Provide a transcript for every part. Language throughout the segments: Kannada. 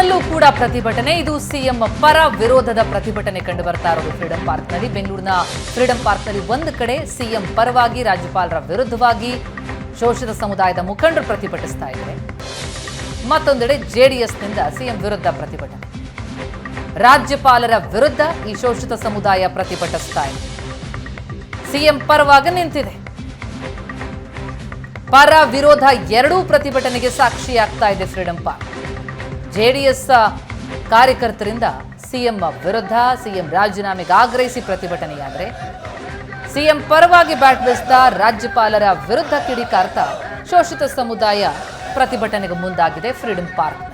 ಪಾರ್ಕ್ನಲ್ಲೂ ಕೂಡ ಪ್ರತಿಭಟನೆ. ಇದು ಸಿಎಂ ಪರ ವಿರೋಧದ ಪ್ರತಿಭಟನೆ ಕಂಡು ಬರ್ತಾ ಇರೋದು ಫ್ರೀಡಂ ಪಾರ್ಕ್ನಲ್ಲಿ. ಬೆಂಗಳೂರಿನ ಫ್ರೀಡಂ ಪಾರ್ಕ್ನಲ್ಲಿ ಒಂದು ಕಡೆ ಸಿಎಂ ಪರವಾಗಿ ರಾಜ್ಯಪಾಲರ ವಿರುದ್ಧವಾಗಿ ಶೋಷಿತ ಸಮುದಾಯದ ಮುಖಂಡರು ಪ್ರತಿಭಟಿಸ್ತಾ ಇದ್ದಾರೆ. ಮತ್ತೊಂದೆಡೆ ಜೆಡಿಎಸ್ನಿಂದ ಸಿಎಂ ವಿರುದ್ಧ ಪ್ರತಿಭಟನೆ. ರಾಜ್ಯಪಾಲರ ವಿರುದ್ಧ ಈ ಶೋಷಿತ ಸಮುದಾಯ ಪ್ರತಿಭಟಿಸ್ತಾ ಇದೆ. ಸಿಎಂ ಪರವಾಗಿ ನಿಂತಿದೆ. ಪರ ವಿರೋಧ ಎರಡೂ ಪ್ರತಿಭಟನೆಗೆ ಸಾಕ್ಷಿಯಾಗ್ತಾ ಇದೆ ಫ್ರೀಡಂ ಪಾರ್ಕ್. ಜೆಡಿಎಸ್ ಕಾರ್ಯಕರ್ತರಿಂದ ಸಿಎಂ ವಿರುದ್ಧ ಸಿಎಂ ರಾಜೀನಾಮೆಗೆ ಆಗ್ರಹಿಸಿ ಪ್ರತಿಭಟನೆಯಾದರೆ ಸಿಎಂ ಪರವಾಗಿ ಬ್ಯಾಟ್ ಬೀಸಿದ ರಾಜ್ಯಪಾಲರ ವಿರುದ್ಧ ಕಿಡಿಕಾರ್ತ ಶೋಷಿತ ಸಮುದಾಯ ಪ್ರತಿಭಟನೆಗೆ ಮುಂದಾಗಿದೆ ಫ್ರೀಡಂ ಪಾರ್ಕ್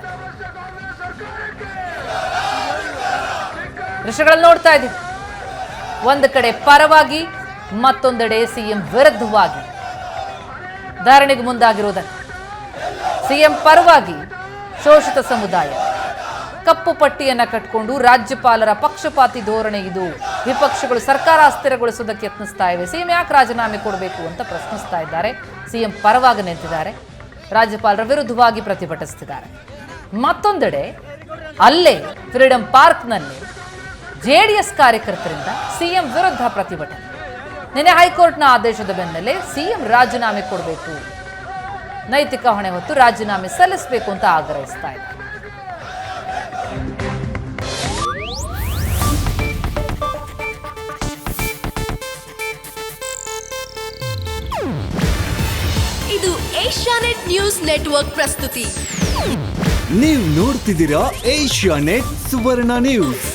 ದೃಶ್ಯಗಳಲ್ಲಿ ನೋಡ್ತಾ ಇದ್ದೀವಿ. ಒಂದು ಕಡೆ ಪರವಾಗಿ, ಮತ್ತೊಂದೆಡೆ ಸಿಎಂ ವಿರುದ್ಧವಾಗಿ ಧಾರಣೆಗೆ ಮುಂದಾಗಿರುವುದನ್ನು ಸಿಎಂ ಪರವಾಗಿ ಶೋಷಿತ ಸಮುದಾಯ. ಕಪ್ಪು ಪಟ್ಟಿಯನ್ನು ಕಟ್ಟಿಕೊಂಡು ರಾಜ್ಯಪಾಲರ ಪಕ್ಷಪಾತಿ ಧೋರಣೆ ಇದು. ವಿಪಕ್ಷಗಳು ಸರ್ಕಾರ ಅಸ್ಥಿರಗೊಳಿಸೋದಕ್ಕೆ ಯತ್ನಿಸ್ತಾ ಇವೆ. ಸಿಎಂ ಯಾಕೆ ರಾಜೀನಾಮೆ ಕೊಡಬೇಕು ಅಂತ ಪ್ರಶ್ನಿಸ್ತಾ ಇದ್ದಾರೆ. ಸಿಎಂ ಪರವಾಗಿ ನಿಂತಿದ್ದಾರೆ. ರಾಜ್ಯಪಾಲರ ವಿರುದ್ಧವಾಗಿ ಪ್ರತಿಭಟಿಸುತ್ತಿದ್ದಾರೆ ಮತ್ತೊಂದೆಡೆ ಅಲ್ಲೇ ಫ್ರೀಡಂ ಪಾರ್ಕ್ನಲ್ಲಿ ಜೆ ಡಿ ಎಸ್ ಕಾರ್ಯಕರ್ತರಿಂದ ಸಿಎಂ ವಿರುದ್ಧ ಪ್ರತಿಭಟನೆ. ನಿನ್ನೆ ಹೈಕೋರ್ಟ್ನ ಆದೇಶದ ಬೆನ್ನಲ್ಲೇ ಸಿಎಂ ರಾಜೀನಾಮೆ ಕೊಡಬೇಕು. ನೈತಿಕ ಹೊಣೆ ಹೊತ್ತು ರಾಜೀನಾಮೆ ಸಲ್ಲಿಸಬೇಕು ಅಂತ ಆಗ್ರಹಿಸ್ತಾ ಇದ್ದಾರೆ. ಇದು ಏಷ್ಯಾನೆಟ್ ನ್ಯೂಸ್ ನೆಟ್ವರ್ಕ್ ಪ್ರಸ್ತುತಿ. ನೀವು ನೋಡ್ತಿದ್ದೀರಾ ಏಷ್ಯಾ ನೆಟ್ ಸುವರ್ಣ ನ್ಯೂಸ್.